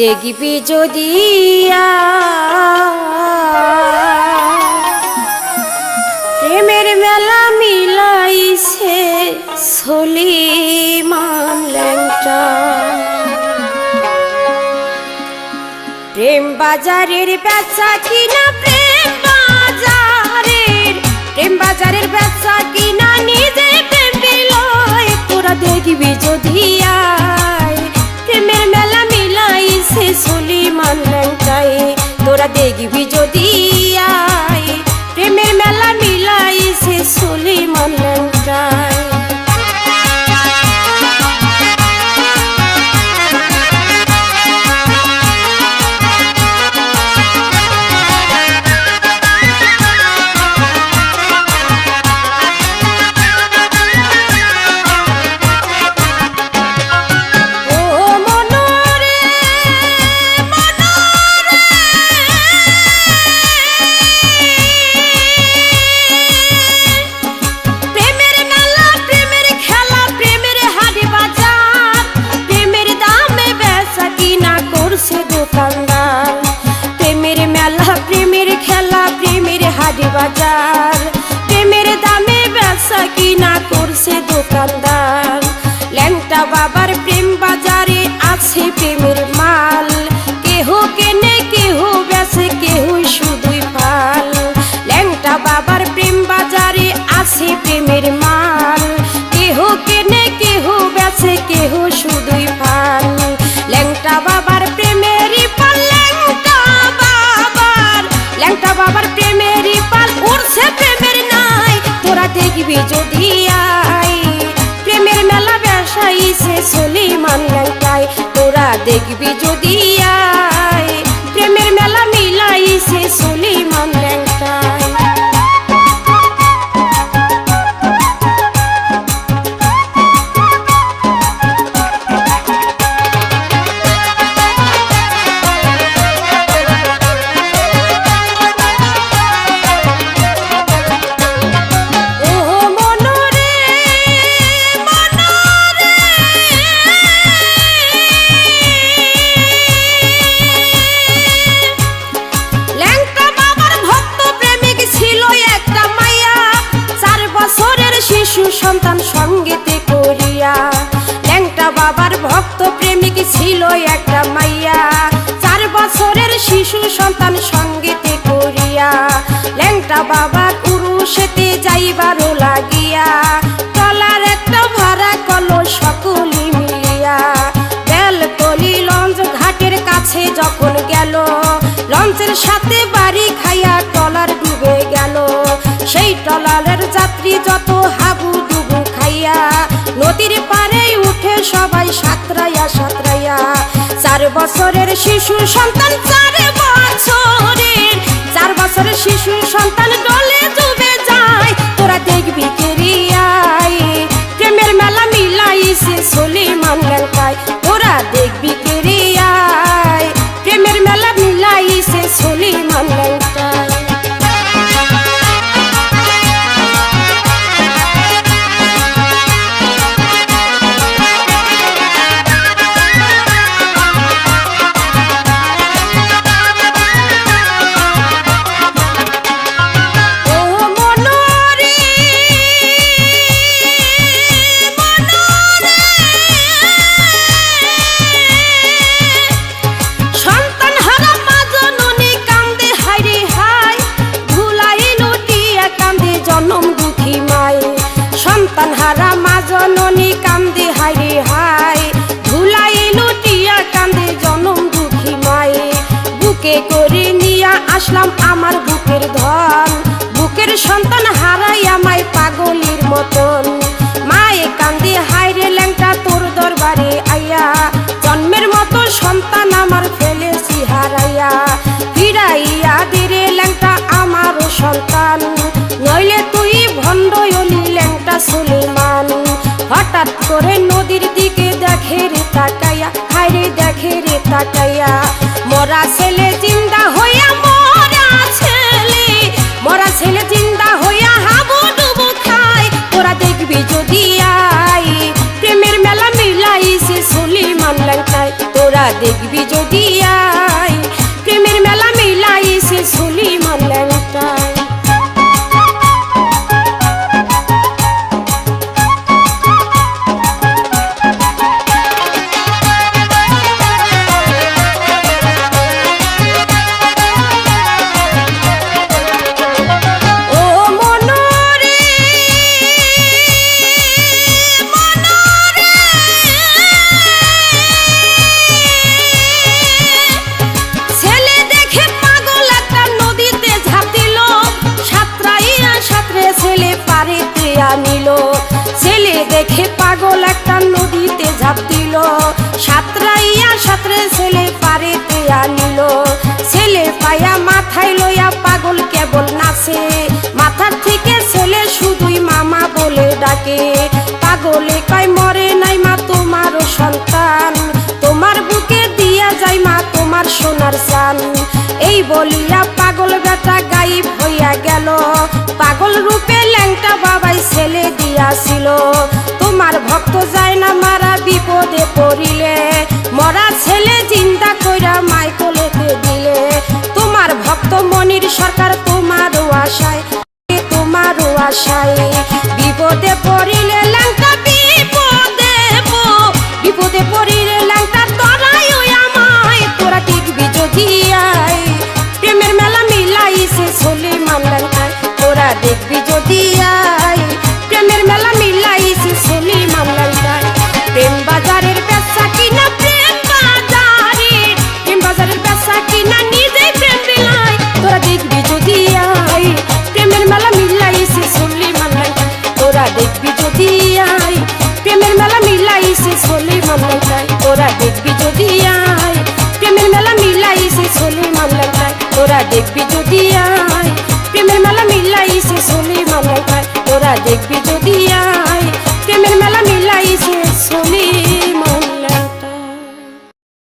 দেখবি যদি প্রেমের মেলা মিলাইছে সলিমান ল্যাংটা। প্রেম বাজারের বেচা কিনা প্রেম দেখবি যদি বাজার। প্রেমের দামে বেচা কিনা করছে দোকানদার। ল্যাংটা বাবার প্রেম বাজারে আছে প্রেমের মাল। কেহ কেনে, কেহ বেছে কেহ শুধুই ফাল ল্যাংটা বাবার প্রেম বাজারে আছে প্রেমের মাল। কেহ কেনে, কেহ বেছে কেহ শুধুই ফাল ল্যাংটা বাবার দেখবি যদি সন্তান সঙ্গীতে করিয়া। ল্যাংটা বাবার ভক্ত প্রেমিক ছিল একটা মাইয়া। চার বছরের শিশু সন্তান সঙ্গীতে করিয়া। ল্যাংটা বাবার উরুষেতে যাইবারও লাগিয়া। তলার একটা ভাড়া কল সকলি মিলিয়া। বেলতলি লঞ্চ ঘাটের কাছে যখন গেল, লঞ্চের সাথে বাড়ি খাইয়া টলার ডুবে গেল। সেই টলারের যাত্রী যত হাবু ডুবু নদীর পারে উঠে সবাই সাঁতরাইয়া সাঁতরাইয়া। চার বছরের শিশু সন্তান, চার বছরের চার বছরের শিশু সন্তান ডলে বুকে করে নিয়া আসলাম আমার বুকের ধন। বুকের সন্তান হারাই আমায় পাগলির মতন। মায়ে কান্দে হাইরে ল্যাংটা, তোর দরবারে আইয়া জন্মের মতো সন্তান আমার ফেলেছি হারাইয়া। ফিরাইয়া দিরে ল্যাংটা, আমারও সন্তান। নইলে তুই ভণ্ডয়লি ল্যাংটা সুলিমান। হঠাৎ করে নদীর দিকে দেখে রে তাকাইয়া হাইরে দেখে রে তাকাইয়া। মরা ছেলে চিন্তা হইয়া মরা ছেলে। মরা ছেলে চিন্তা হইয়া হাবু ডুবু খাই তোরা দেখবি যদি আই প্রেমের মেলা মিলাইছে সলিমান তাই তোরা দেখবি আনিল ছেলে দেখে পাগল একটা নদীতে ছেলে পায়া মাথায় লইয়া পাগল কেবল নাচে। মাথার থেকে ছেলে শুধুই মামা বলে ডাকে। পাগলে মরে নাই মা তোমারও সন্তান। তোমার বুকে দিয়া যাই মা, তোমার সোনার চান। এই বলিয়া পাগল বেটা গাইব হইয়া গেল। পাগল রূপে ছেলে দিয়াছিল। তোমার ভক্ত যায় না, মারা বিপদে পড়িলে। মরা ছেলে চিন্তা কইরা মাইকলেতে দিলে। তোমার ভক্ত মনির সরকার তোমারও আশায় তোমারও আশায়। বিপদে পড়িলে ল্যাংটা বিপদে বিপদে পড়িলে ল্যাংটা তোরাই আমায়, তোরা দেখবি যদি প্রেমের মেলা মিলাইছে চলে মামলায় তোরা দেখবি যদি আয়। চলে মামলায় তোরা দেখবি যদি আয়। প্রেমের মেলা মিলাইছে চলে মামলায় তোরা দেখবি যদি